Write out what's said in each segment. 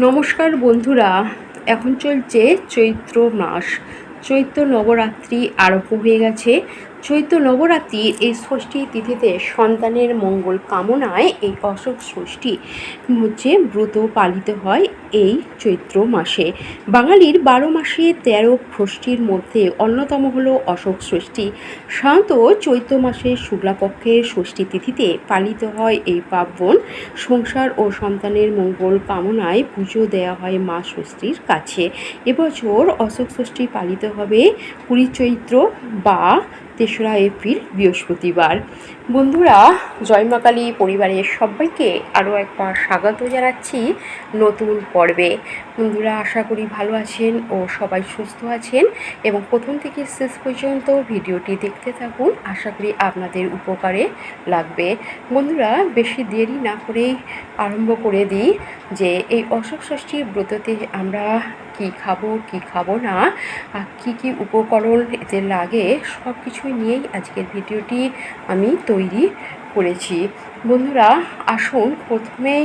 নমস্কার বন্ধুরা এখন চলছে চৈত্র মাস। চৈত্র নবরাত্রি আরম্ভ হয়ে গেছে। চৈত্র নবরাত্রির এই ষষ্ঠী তিথিতে সন্তানের মঙ্গল কামনায় এই অশোক ষষ্ঠী হচ্ছে ব্রত পালিত হয় এই চৈত্র মাসে। বাঙালির বারো মাসে তেরো ষষ্ঠীর মধ্যে অন্যতম হল অশোক ষষ্ঠী। সাধারণত চৈত্র মাসের শুক্লাপক্ষের ষষ্ঠী তিথিতে পালিত হয় এই পার্বণ। সংসার ও সন্তানের মঙ্গল কামনায় পুজো দেওয়া হয় মা ষষ্ঠীর কাছে। এবছর অশোক ষষ্ঠী পালিত হবে কুড়ি চৈত্র বা তেসরা এপ্রিল, বৃহস্পতিবার। বন্ধুরা জয়মাকালী পরিবারের সবাইকে আরও একবার স্বাগত জানাচ্ছি নতুন পর্বে। বন্ধুরা, আশা করি ভালো আছেন ও সবাই সুস্থ আছেন এবং প্রথম থেকে শেষ পর্যন্ত ভিডিওটি দেখতে থাকুন। আশা করি আপনাদের উপকারে লাগবে। বন্ধুরা, বেশি দেরি না করেই আরম্ভ করে দিই যে, এই অশোক ষষ্ঠীর ব্রততে আমরা কি খাব কি খাব না, আর কী কী উপকরণ এতে লাগে সব কিছুই নিয়েই আজকের ভিডিওটি আমি তৈরি করেছি। বন্ধুরা, আসুন প্রথমেই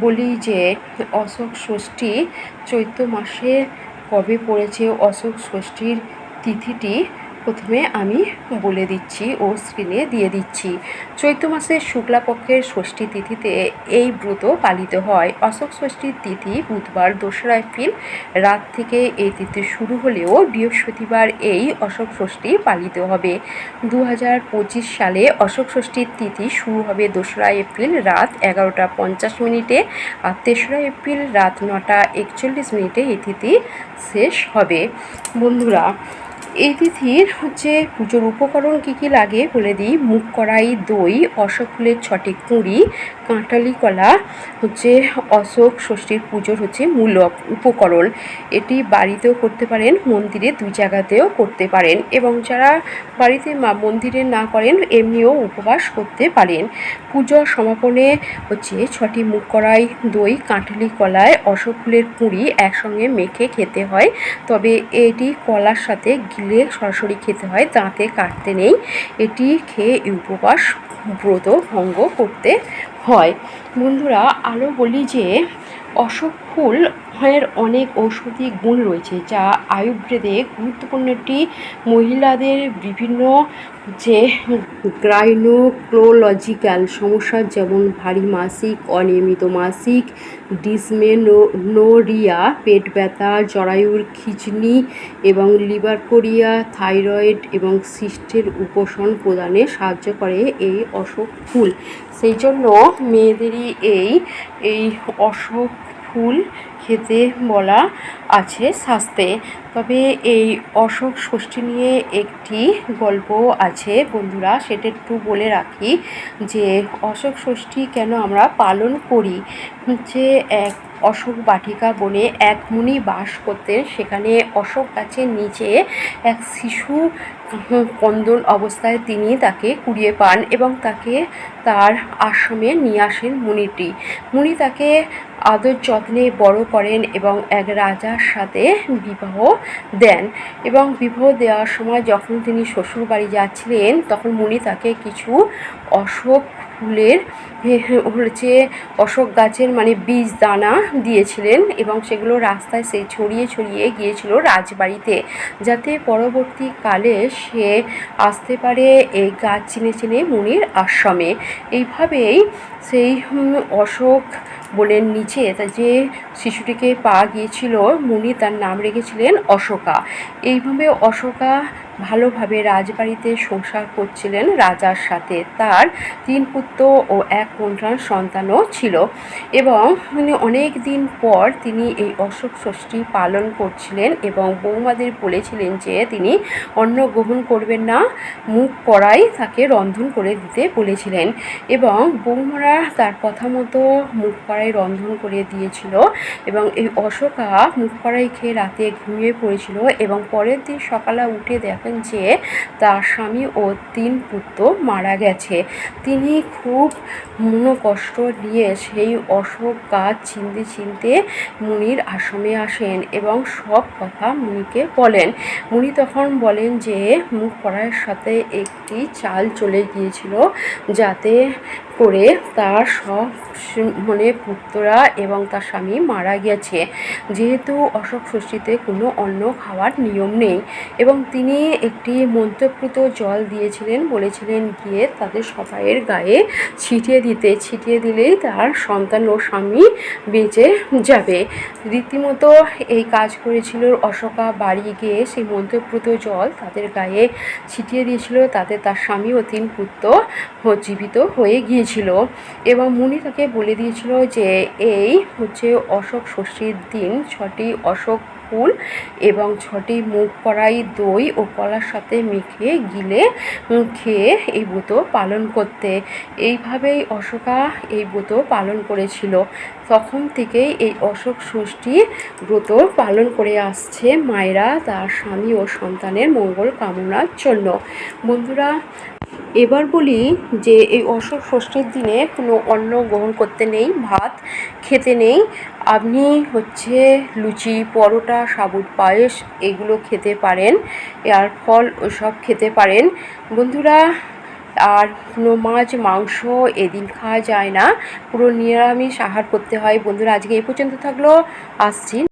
বলি যে অশোক ষষ্ঠী চৈত্র মাসে কবে পড়েছে? অশোক ষষ্ঠীর তিথিটি প্রথমে আমি বলে দিচ্ছি, ও স্ক্রিনে দিয়ে দিচ্ছি। চৈত্র মাসের শুক্লাপক্ষের ষষ্ঠী তিথিতে এই ব্রত পালিত হয়। অশোক ষষ্ঠীর তিথি বুধবার দোসরা এপ্রিল রাত থেকে এই তিথি শুরু হলেও বৃহস্পতিবার এই অশোক ষষ্ঠী পালিত হবে। দু হাজার পঁচিশ সালে অশোক ষষ্ঠীর তিথি শুরু হবে দোসরা এপ্রিল রাত এগারোটা পঞ্চাশ মিনিটে আর তেসরা এপ্রিল রাত নটা একচল্লিশ মিনিটে এই তিথি শেষ হবে। বন্ধুরা এই তিথির হচ্ছে পুজোর উপকরণ কী কী লাগে বলে দিই। মুখ কড়াই, দই, অশোক ফুলের ছটি কুঁড়ি, কাঁঠালি কলা, হচ্ছে অশোক ষষ্ঠীর পুজোর হচ্ছে মূল উপকরণ। এটি বাড়িতেও করতে পারেন, মন্দিরে দুই জায়গাতেও করতে পারেন এবং যারা বাড়িতে মা মন্দিরে না করেন এমনিও উপবাস করতে পারেন। পুজোর সমাপনে হচ্ছে ছটি মুখ কড়াই, দই, কাঁঠালি কলায় অশোক ফুলের কুঁড়ি একসঙ্গে মেখে খেতে হয়। তবে এটি কলার সাথে গিলে সরাসরি খেতে হয় দাঁতে কাটতে নেই। এটি খেয়ে উপবাস ব্রত ভঙ্গ করতে হয়। বন্ধুরা, আরও বলি যে অশোক ফুল এর অনেক ঔষধি গুণ রয়েছে, যা আয়ুর্বেদে গুরুত্বপূর্ণ একটি। মহিলাদের বিভিন্ন যে গ্রাইনোক্লোলজিক্যাল সমস্যা, যেমন ভারী মাসিক, অনিয়মিত মাসিক ডিসমেনোরিয়া পেট ব্যথা, জরায়ুর খিচনি এবং লিভার কোরিয়া, থাইরয়েড এবং সিস্টের উপশম প্রদানে সাহায্য করে এই অশোক ফুল। সেই জন্য মেয়েদেরই এই এই অশোক ফুল খেতে বলা আছে শাস্তে। তবে এই অশোক ষষ্ঠী নিয়ে একটি গল্প আছে বন্ধুরা, সেটা একটু বলে রাখি যে অশোক ষষ্ঠী কেন আমরা পালন করি? হচ্ছে এক অশোক বাটিকা বনে এক মুনি বাস করতেন, সেখানে অশোক গাছের নিচে এক শিশু কন্দন অবস্থায় তিনি তাকে কুড়িয়ে পান এবং তাকে তার আশ্রমে নিয়ে আসেন মুনিটি। মুনি তাকে আদর যত্নে বড় করেন এবং এক রাজার সাথে বিবাহ দেন। এবং বিবাহ দেওয়ার সময় যখন তিনি শ্বশুর বাড়ি যাচ্ছিলেন, তখন মুনি তাকে কিছু অশোক ফুলের হচ্ছে অশোক গাছের মানে বীজ দানা দিয়েছিলেন এবং সেগুলো রাস্তায় সে ছড়িয়ে ছড়িয়ে গিয়েছিল রাজবাড়িতে, যাতে পরবর্তীকালে সে আসতে পারে এই গাছ চিনে চিনে মুনির আশ্রমে। এইভাবেই সেই অশোক বনের নিচে তা যে শিশুটিকে পাওয়া গিয়েছিল, মুনি তার নাম রেখেছিলেন অশোকা। এইভাবে অশোকা ভালোভাবে রাজবাড়িতে সংসার করছিলেন রাজার সাথে। তার তিন পুত্র ও এক কন্যার সন্তানও ছিল এবং অনেক দিন পর তিনি এই অশোক ষষ্ঠী পালন করছিলেন এবং বৌমাদের বলেছিলেন যে তিনি অন্ন গ্রহণ করবেন না, মুখ করাই তাকে রন্ধন করে দিতে বলেছিলেন এবং বৌমারা তার কথা মতো মুখ কড়াই রন্ধন করে দিয়েছিল এবং এই অশোকা মুখ কড়াই খেয়ে রাতে ঘুমিয়ে পড়েছিল এবং পরের দিন সকালে উঠে দেখেন যে, তার স্বামী ও তিন পুত্র মারা গেছে। তিনি খুব মনোকষ্ট নিয়ে সেই অশোক গাছ চিনতে চিনতে মুনির আশ্রমে আসেন এবং সব কথা মুনিকে বলেন। মুনি তখন বলেন যে, মুখ কড়াইয়ের সাথে একটি চাল চলে গিয়েছিল যাতে করে তার সব মানে পুত্ররা এবং তার স্বামী মারা গেছে। যেহেতু অশোক ষষ্ঠীতে কোনো অন্য খাওয়ার নিয়ম নেই এবং তিনি একটি মন্ত্রপ্রুত জল দিয়েছিলেন, বলেছিলেন, গিয়ে তাদের সবাইয়ের গায়ে ছিটিয়ে দিতে। ছিটিয়ে দিলেই তার সন্তান ও স্বামী বেঁচে যাবে। রীতিমতো এই কাজ করেছিল অশোকা। বাড়ি গিয়ে সেই মন্ত্রপ্রুত জল তাদের গায়ে ছিটিয়ে দিয়েছিল। তাতে তার স্বামী ও তিন পুত্র জীবিত হয়ে গিয়েছিল। এবং মুনি তাকে বলে দিয়েছিল যে, এই হচ্ছে অশোক ষষ্ঠীর দিন। ছটি অশোক ফুল এবং ছটি মুখ কড়াই, দই ও কলার সাথে মেখে, গিলে খেয়ে এই ব্রত পালন করতে। এইভাবেই অশোকা এই ব্রত পালন করেছিল। তখন থেকেই এই অশোক ষষ্ঠী ব্রত পালন করে আসছে মায়েরা, তার স্বামী ও সন্তানের মঙ্গল কামনার জন্য। বন্ধুরা এবার বলি যে এই অশোক ষষ্ঠীর দিনে কোনো অন্ন গ্রহণ করতে নেই, ভাত খেতে নেই। আপনি হচ্ছে লুচি, পরোটা সাবুত পায়েস এগুলো খেতে পারেন আর ফল ওসব খেতে পারেন। বন্ধুরা, আর কোনো মাছ, মাংস এদিন খাওয়া যায় না। পুরো নিরামিষ আহার করতে হয়। বন্ধুরা, আজকে এই পর্যন্ত থাকল। আসছি।